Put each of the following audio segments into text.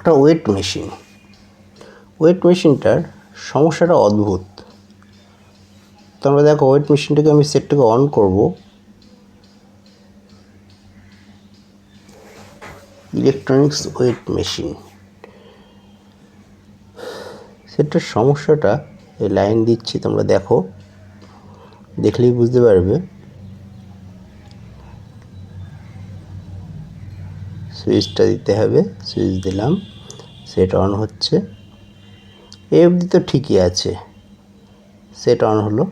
একটা weight machine. Wait মেশিনটার সমস্যাটা অদ্ভুত। তোমরা দেখো, ওয়েট মেশিনটাকে আমি সেটটাকে অন করব। Electronics weight machine. সেটার সমস্যাটা, এই লাইন দিচ্ছি, তোমরা দেখো। দেখলেই বুঝতে পারবে। সুইচটা দিতে হবে, সুইচ দিলাম, সেট অন হচ্ছে। এই অবধি তো ঠিকই আছে, সেট অন হলো।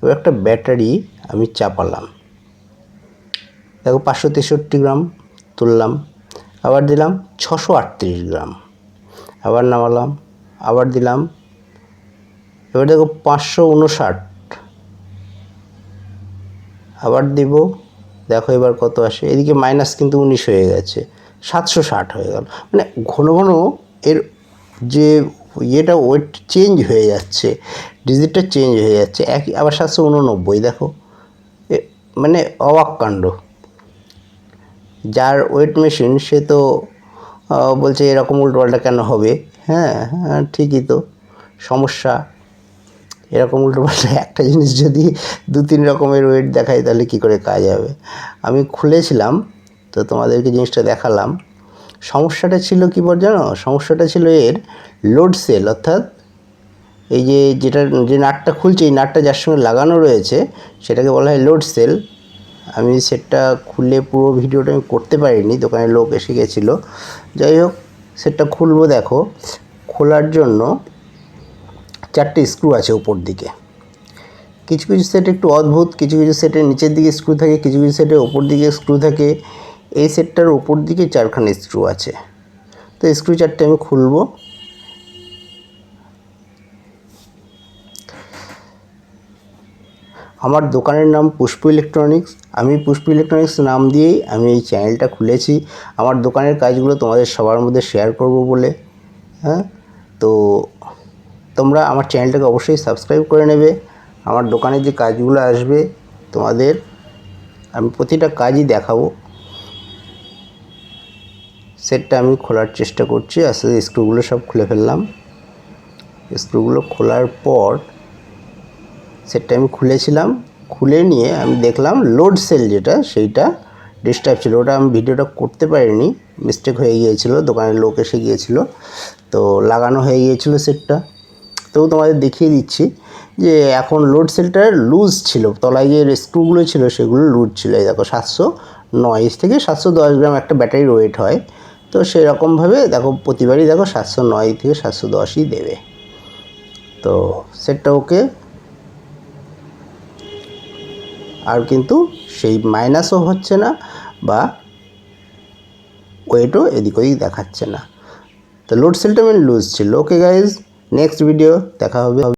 এবার একটা ব্যাটারি আমি চাপালাম। দেখো পাঁচশো তেষট্টি গ্রাম তুললাম, আবার দিলাম ছশো আটত্রিশ গ্রাম, আবার নামালাম, আবার দিলাম। এবার দেখো পাঁচশো উনষাট, আবার দিব দেখো এবার কত আসে। এদিকে মাইনাস কিন্তু উনিশ হয়ে গেছে, সাতশো ষাট হয়ে গেল। মানে ঘন ঘন এর যে ইয়েটা ওয়েট চেঞ্জ হয়ে যাচ্ছে ডিজিটটা চেঞ্জ হয়ে যাচ্ছে, একই আবার সাতশো উননব্বই দেখো। মানে অবাক কাণ্ড। যার ওয়েট মেশিন সে তো বলছে এরকম উল্টোপাল্টা কেন হবে? হ্যাঁ হ্যাঁ ঠিকই তো, সমস্যা। এরকম উল্টো উল্টোপাল্টা একটা জিনিস যদি দু তিন রকমের ওয়েট দেখায় তাহলে কী করে কাজ হবে? আমি খুলেছিলাম, তো তোমাদেরকে জিনিসটা দেখালাম। সমস্যাটা ছিল কী বল জানো? সমস্যাটা ছিল এর লোড সেল অর্থাৎ এই যে যেটা, যে নাটটা খুলছে, এই নাটটা যার সঙ্গে লাগানো রয়েছে, সেটাকে বলা হয় লোড সেল আমি সেটটা খুলে পুরো ভিডিওটা আমি করতে পারিনি দোকানে লোক এসে গেছিল। যাই হোক, সেটটা খুলবো দেখো। খোলার জন্য চারটে স্ক্রু আছে উপর দিকে। কিছু কিছু সেট একটু অদ্ভুত, কিছু কিছু সেটের নিচের দিকে স্ক্রু থাকে, কিছু কিছু সেটের ওপর দিকে স্ক্রু থাকে। এই সেটটার ওপর দিকে চারখানা স্ক্রু আছে। তো স্ক্রু চারটে আমি খুলবো। আমার দোকানের নাম পুষ্প ইলেকট্রনিক্স আমি পুষ্প ইলেকট্রনিক্স নাম দিয়েই আমি এই চ্যানেলটা খুলেছি। আমার দোকানের কাজগুলো তোমাদের সবার মধ্যে শেয়ার করব বলে হ্যাঁ? তো তোমরা আমার চ্যানেলটাকে অবশ্যই সাবস্ক্রাইব করে নেবে। আমার দোকানে যে কাজগুলো আসবে, তোমাদের আমি প্রতিটা কাজই দেখাবো। সেটটা আমি খোলার চেষ্টা করছি আস্তে আস্তে স্ক্রুগুলো সব খুলে ফেললাম। স্ক্রুগুলো খোলার পর সেটটা আমি খুলেছিলাম। খুলে নিয়ে আমি দেখলাম লোড সেল যেটা, সেইটা ডিস্টার্ব ছিল। ওটা আমি ভিডিওটা করতে পারিনি। মিস্টেক হয়ে গিয়েছিল, দোকানের লোক এসে গিয়েছিল। তো লাগানো হয়ে গিয়েছিল সেটটা। তো তোমাদের দেখিয়ে দিচ্ছি যে এখন লোড সেলটা লুজ ছিল, তলায় যে স্ক্রুগুলো ছিল সেগুলো লুজ ছিল। এই দেখো, সাতশো নয় থেকে সাতশো দশ গ্রাম একটা ব্যাটারির ওয়েট হয়। তো সেরকমভাবে দেখো, প্রতিবারই দেখো সাতশো নয় থেকে সাতশো দশই দেবে। তো সেটটা ওকে। আর কিন্তু সেই মাইনাসও হচ্ছে না বা ওয়েটও এদিক ওদিক দেখাচ্ছে না। তো লোড সেলটা মেন লুজ ছিল। ওকে গাইজ নেক্সট ভিডিও দেখা হবে.